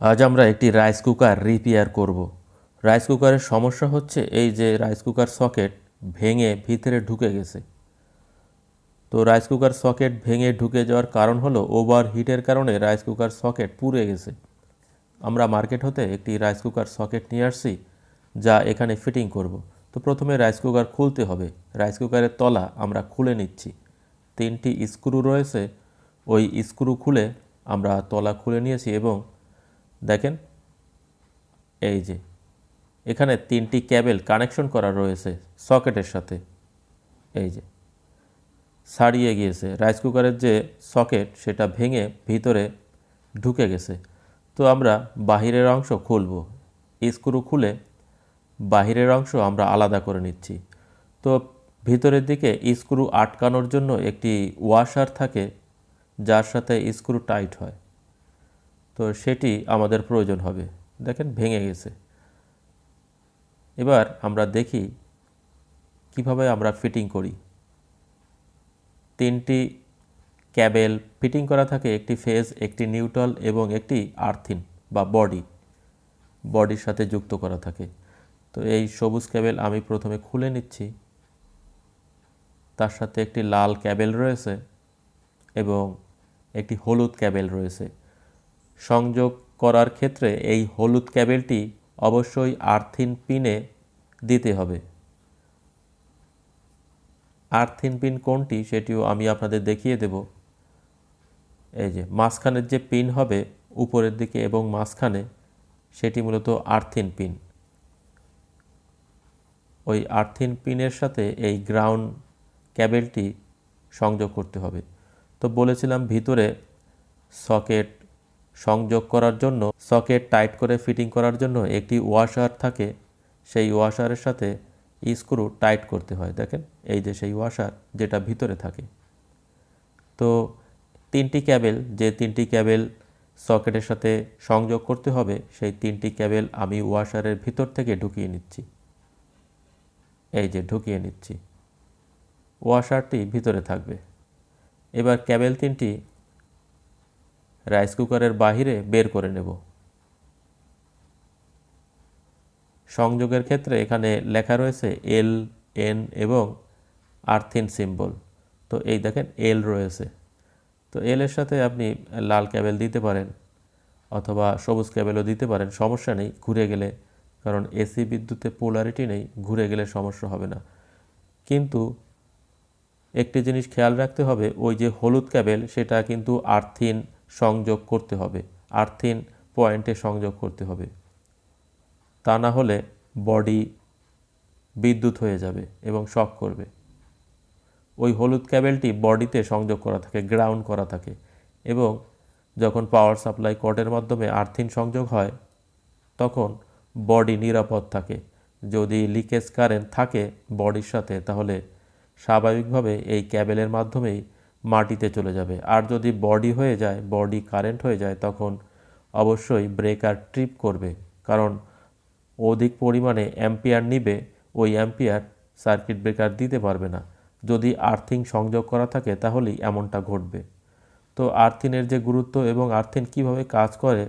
আজ আমরা একটি রাইস কুকার রিপেয়ার করব। রাইস কুকারের সমস্যা হচ্ছে এই যে রাইস কুকার সকেট ভেঙে ভিতরে ঢুকে গেছে। তো রাইস কুকার সকেট ভেঙে ঢুকে যাওয়ার কারণ হলো ওভার হিটের কারণে রাইস কুকার সকেট পুড়ে গেছে। আমরা মার্কেট হতে একটি রাইস কুকার সকেট নিয়ে আসছি, যা এখানে ফিটিং করব। তো প্রথমে রাইস কুকার খুলতে হবে। রাইস কুকারের তলা আমরা খুলে নিচ্ছি। তিনটি স্ক্রু রয়েছে। ওই স্ক্রু খুলে আমরা তলা খুলে নিয়েছি এবং দেখেন, এই যে, এখানে তিনটি ক্যাবেল কানেকশন করা রয়েছে সকেটের সাথে, এই যে, ছাড়িয়ে গিয়েছে। রাইস কুকারের যে সকেট, সেটা ভেঙে ভিতরে ঢুকে গেছে। তো আমরা বাহিরের অংশ খুলব, স্ক্রু খুলে বাহিরের অংশ আমরা আলাদা করে নিচ্ছি। তো ভিতরের দিকে স্ক্রু আটকানোর জন্য একটি ওয়াশার থাকে, যার সাথে স্ক্রু টাইট হয়। তো সেটি আমাদের প্রয়োজন হবে। দেখেন, ভেঙে গেছে। এবার আমরা দেখি কীভাবে আমরা ফিটিং করি। তিনটি ক্যাবেল ফিটিং করা থাকে, একটি ফেজ, একটি নিউট্রাল এবং একটি আর্থিন বা বডি। বডির সাথে যুক্ত করা থাকে। তো এই সবুজ ক্যাবেল আমি প্রথমে খুলে নিচ্ছি। তার সাথে একটি লাল ক্যাবেল রয়েছে এবং একটি হলুদ ক্যাবেল রয়েছে। সংযোগ করার ক্ষেত্রে এই হলুদ ক্যাবেলটি অবশ্যই আর্থিন পিনে দিতে হবে। আর্থিন পিন কোনটি সেটিও আমি আপনাদের দেখিয়ে দেব। এই যে, মাঝখানের যে পিন হবে উপরের দিকে এবং মাঝখানে, সেটি মূলত আর্থিন পিন। ওই আর্থিন পিনের সাথে এই গ্রাউন্ড ক্যাবেলটি সংযোগ করতে হবে। তো বলেছিলাম ভিতরে সকেট সংযোগ করার জন্য সকেট টাইট করে ফিটিং করার জন্য একটি ওয়াশার থাকে। সেই ওয়াশারের সাথে স্ক্রু টাইট করতে হয়, দেখেন? এই যে সেই ওয়াশার যেটা ভিতরে থাকে। তো তিনটি ক্যাবেল, যে তিনটি ক্যাবেল সকেটের সাথে সংযোগ করতে হবে, সেই তিনটি ক্যাবেল আমি ওয়াশারের ভিতর থেকে ঢুকিয়ে নিচ্ছি। এই যে ঢুকিয়ে নিচ্ছি। ওয়াশারটি ভিতরে থাকবে। এবার ক্যাবেল তিনটি রাইস কুকারের বাহিরে বের করে নেব। সংযোগের ক্ষেত্রে এখানে লেখা রয়েছে এল এন এবং আর্থিন সিম্বল। তো এই দেখেন এল রয়েছে। তো এল এর সাথে আপনি লাল ক্যাবেল দিতে পারেন অথবা সবুজ ক্যাবেলও দিতে পারেন, সমস্যা নেই, ঘুরে গেলে। কারণ এসি বিদ্যুতে পোলারিটি নেই, ঘুরে গেলে সমস্যা হবে না। কিন্তু একটি জিনিস খেয়াল রাখতে হবে, ওই যে হলুদ ক্যাবেল, সেটা কিন্তু আর্থিন সংযোগ করতে হবে। আর্থিন পয়েন্টে সংযোগ করতে হবে। তা না হলে বডি বিদ্যুৎ হয়ে যাবে এবং শক করবে। ওই হলুদ ক্যাবেলটি বডিতে সংযোগ করা থাকে, গ্রাউন্ড করা থাকে এবং যখন পাওয়ার সাপ্লাই কর্ডের মাধ্যমে আর্থিন সংযোগ হয়, তখন বডি নিরাপদ থাকে। যদি লিকেজ কারেন্ট থাকে বডির সাথে, তাহলে স্বাভাবিকভাবে এই ক্যাবেলের মাধ্যমেই মাটিতে চলে যাবে। আর যদি বডি হয়ে যায় বডি কারেন্ট হয়ে যায়, তখন অবশ্যই ব্রেকার ট্রিপ করবে। কারণ অধিক পরিমাণে অ্যাম্পিয়ার নিবে, ওই অ্যাম্পিয়ার সার্কিট ব্রেকার দিতে পারবে না। যদি আর্থিং সংযোগ করা থাকে, তাহলেই এমনটা ঘটবে। তো আর্থিনের যে গুরুত্ব এবং আর্থিন কীভাবে কাজ করে,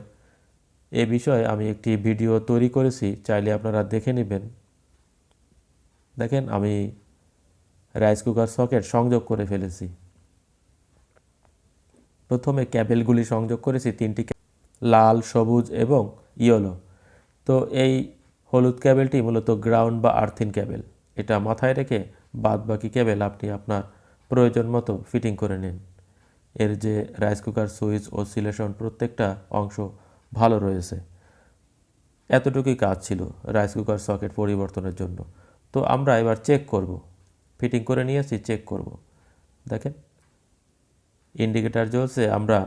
এ বিষয়ে আমি একটি ভিডিও তৈরি করেছি, চাইলে আপনারা দেখে নেবেন। দেখেন, আমি রাইস কুকার সকেট সংযোগ করে ফেলেছি। প্রথমে ক্যাবেলগুলি সংযোগ করেছি, তিনটি লাল, সবুজ এবং ইয়েলো। তো এই হলুদ ক্যাবেলটি মূলত গ্রাউন্ড বা আর্থিন ক্যাবেল। এটা মাথায় রেখে বাদ বাকি ক্যাবেল আপনি আপনার প্রয়োজন মতো ফিটিং করে নিন। এর যে রাইস কুকার, সুইচ ও সিলেশন প্রত্যেকটা অংশ ভালো রয়েছে। এতটুকুই কাজ ছিল রাইস কুকার সকেট পরিবর্তনের জন্য। তো আমরা এবার চেক করব। ফিটিং করে নিয়েছি চেক করব। দেখেন। ইন্ডিকেটার জ্বলছে, আমরা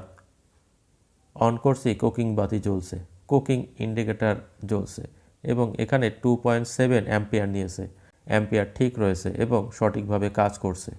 অন করছি কুকিং বাতি জ্বলছে কুকিং ইন্ডিকেটার জ্বলছে, এবং এখানে টু পয়েন্ট সেভেন অ্যাম্পিয়ার নিয়েছে অ্যাম্পিয়ার ঠিক রয়েছে এবং সঠিকভাবে কাজ করছে।